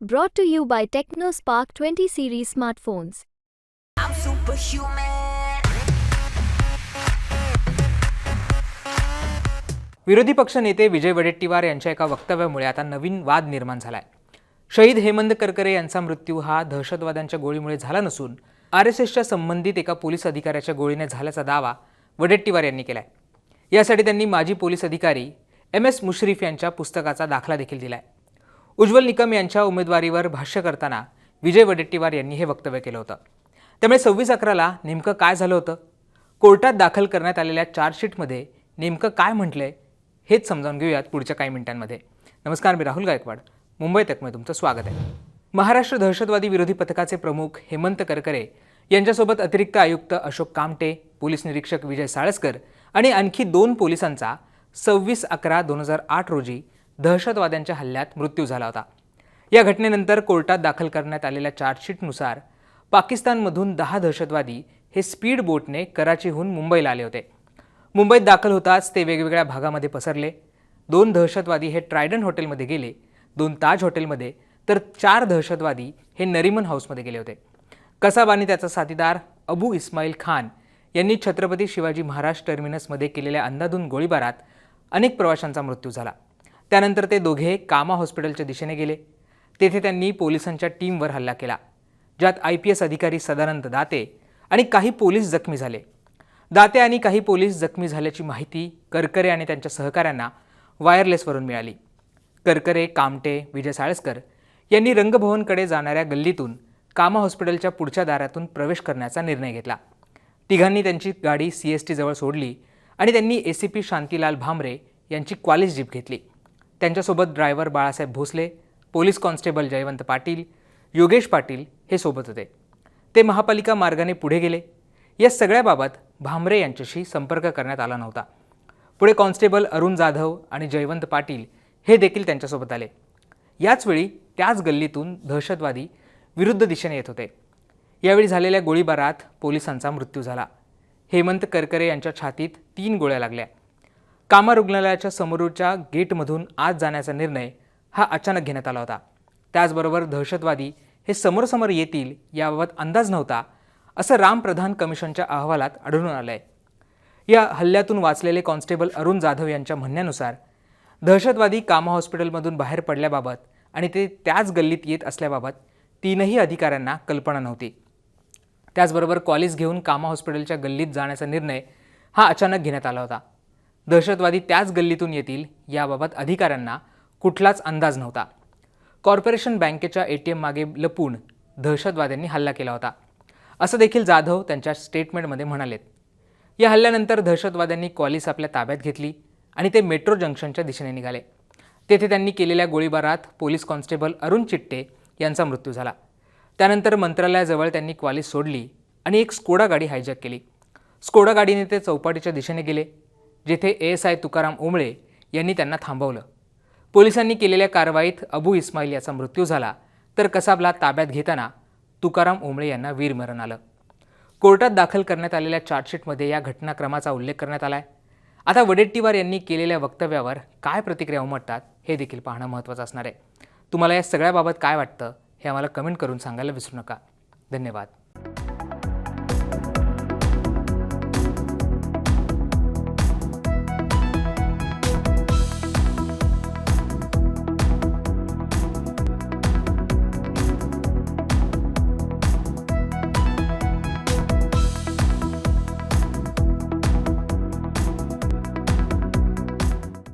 Brought to you by TechnoSpark 20 series smartphones. I'm superhuman. विरोधी पक्षनेते विजय वडेट्टीवार यांच्या एका वक्तव्यामुळे आता नवीन वाद निर्माण झालाय शहीद हेमंत करकरे यांचा मृत्यू हा दहशतवाद्यांच्या गोळीमुळे झाला नसून आर एस एसच्या संबंधित एका पोलीस अधिकाऱ्याच्या गोळीने झाल्याचा दावा वडेट्टीवार यांनी केलाय यासाठी त्यांनी माजी पोलीस अधिकारी एम एस मुश्रीफ यांच्या पुस्तकाचा दाखला देखील दिलाय उज्ज्वल निकम यांच्या उमेदवारीवर भाष्य करताना विजय वडेट्टीवार यांनी हे वक्तव्य केलं होतं. त्यामुळे सव्वीस अकराला नेमकं काय झालं होतं? कोर्टात दाखल करण्यात आलेल्या चार्जशीटमध्ये नेमकं काय म्हटलंय? हेच समजावून घेऊयात पुढच्या काही मिनिटांमध्ये. नमस्कार मी राहुल गायकवाड. मुंबई तकमध्ये तुमचं स्वागत आहे. महाराष्ट्र दहशतवादी विरोधी पथकाचे प्रमुख हेमंत करकरे यांच्यासोबत अतिरिक्त आयुक्त अशोक कामटे पोलीस निरीक्षक विजय साळसकर आणि आणखी दोन पोलिसांचा सव्वीस अकरा दोन हजार आठ रोजी दहशतवाद्यांच्या हल्ल्यात मृत्यू झाला होता. या घटनेनंतर कोर्टात दाखल करण्यात आलेल्या चार्जशीटनुसार पाकिस्तानमधून दहा दहशतवादी हे स्पीड बोटने कराचीहून मुंबईला आले होते. मुंबईत दाखल होताच ते वेगवेगळ्या भागामध्ये पसरले. दोन दहशतवादी हे ट्रायडन हॉटेलमध्ये गेले दोन ताज हॉटेलमध्ये तर चार दहशतवादी हे नरिमन हाऊसमध्ये गेले होते. कसाब आणि त्याचा साथीदार अबू इस्माईल खान यांनी छत्रपती शिवाजी महाराज टर्मिनसमध्ये केलेल्या अंदाधून गोळीबारात अनेक प्रवाशांचा मृत्यू झाला. त्यानंतर ते दोघे कामा हॉस्पिटलच्या दिशेने गेले. तेथे त्यांनी पोलिसांच्या टीमवर हल्ला केला ज्यात आय पी एस अधिकारी सदानंद दाते आणि काही पोलीस जखमी झाले. दाते आणि काही पोलीस जखमी झाल्याची माहिती करकरे आणि त्यांच्या सहकाऱ्यांना वायरलेसवरून मिळाली. करकरे कामटे विजय साळसकर यांनी रंगभवनकडे जाणाऱ्या गल्लीतून कामा हॉस्पिटलच्या पुढच्या दारातून प्रवेश करण्याचा निर्णय घेतला. तिघांनी त्यांची गाडी सी एस टीजवळ सोडली आणि त्यांनी A C P Shantilal Bhamre यांची क्वालिस जीप घेतली. त्यांच्यासोबत driver Balasaheb Bhosale police constable Jaywant Patil Yogesh Patil हे सोबत होते. ते महापालिका मार्गाने पुढे गेले. या सगळ्याबाबत भामरे यांच्याशी संपर्क करण्यात आला नव्हता. पुढे कॉन्स्टेबल अरुण जाधव आणि जयवंत पाटील हे देखील त्यांच्यासोबत आले. याचवेळी त्याच गल्लीतून दहशतवादी विरुद्ध दिशेने येत होते. यावेळी झालेल्या गोळीबारात पोलिसांचा मृत्यू झाला. हेमंत करकरे यांच्या छातीत तीन गोळ्या लागल्या. कामा रुग्णालयाच्या समोरच्या गेटमधून आत जाण्याचा निर्णय हा अचानक घेण्यात आला होता. त्याचबरोबर दहशतवादी हे समोरासमोर येतील याबाबत अंदाज नव्हता असं राम प्रधान कमिशनच्या अहवालात आढळून आलं आहे या हल्ल्यातून वाचलेले कॉन्स्टेबल अरुण जाधव यांच्या म्हणण्यानुसार दहशतवादी कामा हॉस्पिटलमधून बाहेर पडल्याबाबत आणि ते त्याच गल्लीत येत असल्याबाबत तीनही अधिकाऱ्यांना कल्पना नव्हती. त्याचबरोबर कॉलेज घेऊन कामा हॉस्पिटलच्या गल्लीत जाण्याचा निर्णय हा अचानक घेण्यात आला होता. दहशतवादी त्याच गल्लीतून येतील याबाबत अधिकाऱ्यांना कुठलाच अंदाज नव्हता. कॉर्पोरेशन बँकेच्या ए टी एम मागे लपून दहशतवाद्यांनी हल्ला केला होता. असं देखील जाधव त्यांच्या स्टेटमेंटमध्ये म्हणालेत. या हल्ल्यानंतर दहशतवाद्यांनी कॉलिस आपल्या ताब्यात घेतली आणि ते मेट्रो जंक्शनच्या दिशेने निघाले. तेथे त्यांनी केलेल्या गोळीबारात पोलीस कॉन्स्टेबल अरुण चिट्टे यांचा मृत्यू झाला. त्यानंतर मंत्रालयाजवळ त्यांनी क्वालिस सोडली आणि एक स्कोडा गाडी हायजॅक केली. स्कोडा गाडीने ते चौपाटीच्या दिशेने गेले. जेथे A S I Tukaram Ombale यांनी त्यांना थांबवलं. पोलिसांनी केलेल्या कारवाईत अबू इस्माईल याचा मृत्यू झाला. तर कसाबला ताब्यात घेताना तुकाराम ओंबळे यांना वीरमरण आलं. कोर्टात दाखल करण्यात आलेल्या चार्जशीटमध्ये या घटनाक्रमाचा उल्लेख करण्यात आला आहे आता वडेट्टीवार यांनी केलेल्या वक्तव्यावर काय प्रतिक्रिया उमटतात हे देखील पाहणं महत्त्वाचं असणार आहे. तुम्हाला या सगळ्याबाबत काय वाटतं हे आम्हाला कमेंट करून सांगायला विसरू नका. धन्यवाद.